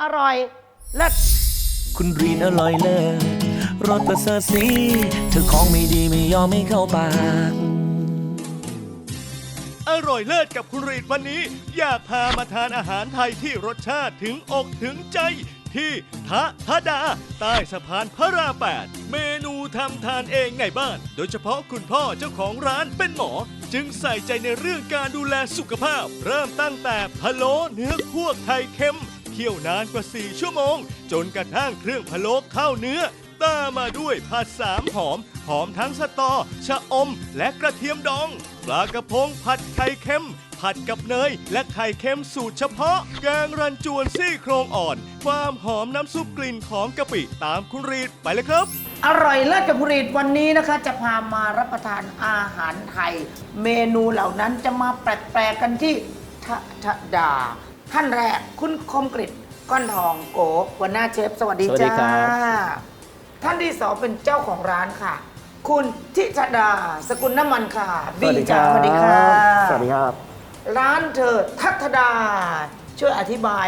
อร่อยเลิศคุณรีนอร่อยเลิศรสประเสริฐสีเธอของไม่ดีไม่ยอมไม่เข้าปาก อร่อยเลิศกับคุณรีดวันนี้ อยากพามาทานอาหารไทยที่รสชาติถึงอกถึงใจ ที่ทะทะดา ใต้สะพานพระรามแปดเมนูทำทานเองไงบ้าน โดยเฉพาะคุณพ่อเจ้าของร้านเป็นหมอ จึงใส่ใจในเรื่องการดูแลสุขภาพ เริ่มตั้งแต่พะโล้เนื้อคั่วไข่เค็ม เคี่ยวนานกว่า 4 ชั่วโมง จนกระทั่งเครื่องพะโล้เข้าเนื้อ ตามมาด้วยผัดสามหอม หอมทั้งสตอ ชะอม และกระเทียมดอง ปลากระพงผัดไข่เค็ม ผัดกับเนย และไข่เค็มสูตรเฉพาะ แกงรันจวนซี่โครงอ่อน ความหอมน้ำซุปกลิ่นของกะปิตามคุณรีดไปเลยครับ อร่อยเลิศกับผลิตวันนี้นะคะ จะพามารับประทานอาหารไทย เมนูเหล่านั้นจะมาแปลกๆกันที่ทะทะดา ท่านแรกคุณคมกริตก้อนทองโกหัวหน้าเชฟสวัสดีสวัสดีจ้าครับ ท่านที่สองเป็นเจ้าของร้านค่ะ คุณทิชดา สกุลน้ำมันค่ะบีจ้าสวัสดีค่ะ สวัสดีครับ ร้านเธอทัศดา ช่วยอธิบาย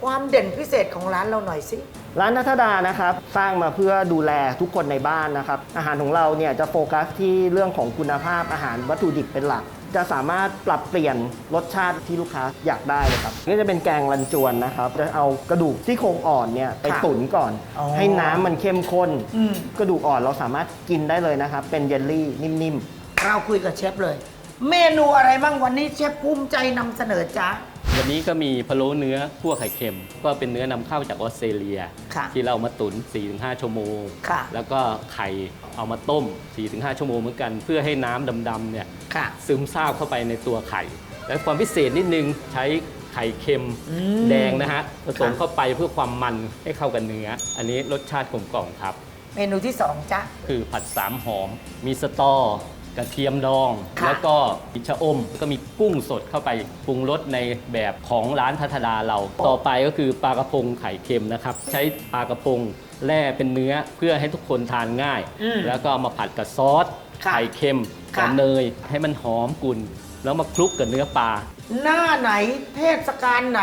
ความเด่นพิเศษของร้านเราหน่อยสิ ร้านนัทดานะครับสร้างมาเพื่อดูแลทุกคนในบ้านนะครับ อาหารของเราเนี่ยจะโฟกัสที่เรื่องของคุณภาพอาหารวัตถุดิบเป็นหลัก จะสามารถปรับเปลี่ยนรสชาติที่ลูกค้าอยากได้เลยครับนี่จะเป็นแกงรันจวนนะครับ จะเอากระดูกที่โครงอ่อนเนี่ยไปค่ะตุ๋นก่อน อ๋อให้น้ำมันเข้มข้น อืม กระดูกอ่อนเราสามารถกินได้เลยนะครับ เป็นเยลลี่นิ่มๆ เราคุยกับเชฟเลย เมนูอะไรบ้างวันนี้เชฟภูมิใจนำเสนอจ้า วันนี้ก็มีพะโล้เนื้อคั่วไข่เค็ม ก็เป็นเนื้อนำเข้าจากออสเตรเลีย ค่ะที่เรามาตุ๋น4-5 ชั่วโมง ค่ะ แล้วก็ไข่เอามาต้ม 4-5 ชั่วโมงเหมือนกัน เพื่อให้น้ำดำๆเนี่ยค่ะ ซึมซาบเข้าไปในตัวไข่ และความพิเศษนิดนึงใช้ไข่เค็มอืมแดงนะฮะผสมค่ะ เข้าไปเพื่อความมันให้เข้ากับเนื้อ อันนี้รสชาติกลมกล่อมครับ เมนูที่สองจ้าคือผัดสามหอม มีสตอ กระเทียมดอง ค่ะ แล้วก็มีชะอมก็มีกุ้งสดเข้าไปปรุงรสในแบบของร้านทัทดาเรา ต่อไปก็คือปลากระพงไข่เค็มนะครับ ใช้ปลากระพงแล่เป็นเนื้อเพื่อให้ทุกคนทานง่าย อืมแล้วก็เอามาผัดกับซอสค่ะไข่เค็มค่ะ กับเนยให้มันหอมกลุ่นแล้วมาคลุกกับเนื้อปลา หน้าไหนเทศกาลไหน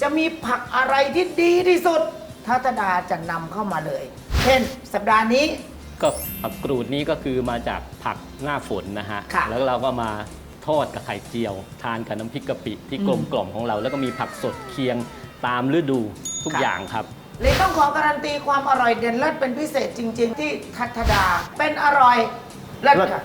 จะมีผักอะไรที่ดีที่สุดทัศดาจะนำเข้ามาเลย เช่น สัปดาห์นี้ ก็ผักกรูดนี้ก็คือมาจากผักหน้าฝนนะฮะ ค่ะแล้วเราก็มาทอดกับไข่เจียว ทานกับน้ำพริกกะปิที่อืมกลมกล่อมของเรา แล้วก็มีผักสดเคียงตามฤดูทุกค่ะ อย่างครับ เลยต้องขอการันตีความอร่อยเด่นเลิศเป็นพิเศษจริง ๆ ที่ทัศดาเป็นอร่อยเลิศค่ะ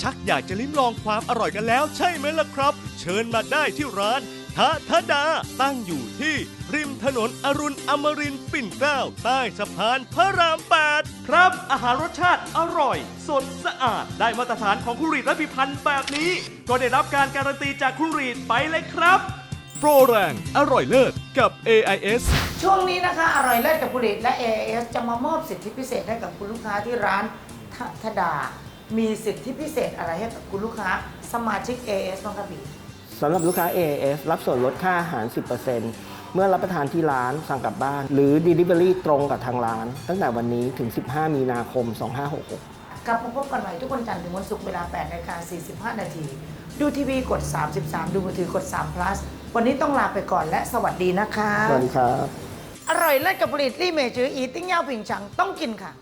ชักอยากจะลิ้มลองความอร่อยกันแล้วใช่ไหมล่ะครับ เชิญมาได้ที่ร้านทะทะดาตั้งอยู่ที่ ริมถนนอรุณอมรินทร์ปิ่นเกล้าใต้สะพานพระราม8 ครับ อาหารรสชาติอร่อย สดสะอาด ได้มาตรฐานของคุณรีดและพิพันธ์แบบนี้ ก็ได้รับการการันตีจากคุณรีดไปเลยครับ โปรแรง อร่อยเลิศกับ AIS ช่วงนี้นะคะ อร่อยเลิศกับผลิตและ AIS จะมามอบสิทธิพิเศษให้กับคุณลูกค้าที่ร้านททดา มีสิทธิพิเศษอะไรให้กับคุณลูกค้าสมาชิก AIS บ้างครับพี่สำหรับลูกค้า AAS รับส่วนลดค่าอาหาร 10% เมื่อรับประทานที่ร้านสั่งกลับบ้าน หรือ Delivery ตรงกับทางร้าน ตั้งแต่วันนี้ถึง 15 มีนาคม 2566กลับมาพบกันใหม่ทุกวันจันทร์ถึงวันศุกร์เวลา8นาฬิกา45 นาที ดูทีวีกด 33 ดูมือถือกด3 plus วันนี้ต้องลาไปก่อนและสวัสดีนะคะ สวัสดีครับ อร่อยเลิศกับผลิตรี่เมจืออีติ้งเย่าผิงฉังต้องกินค่ะ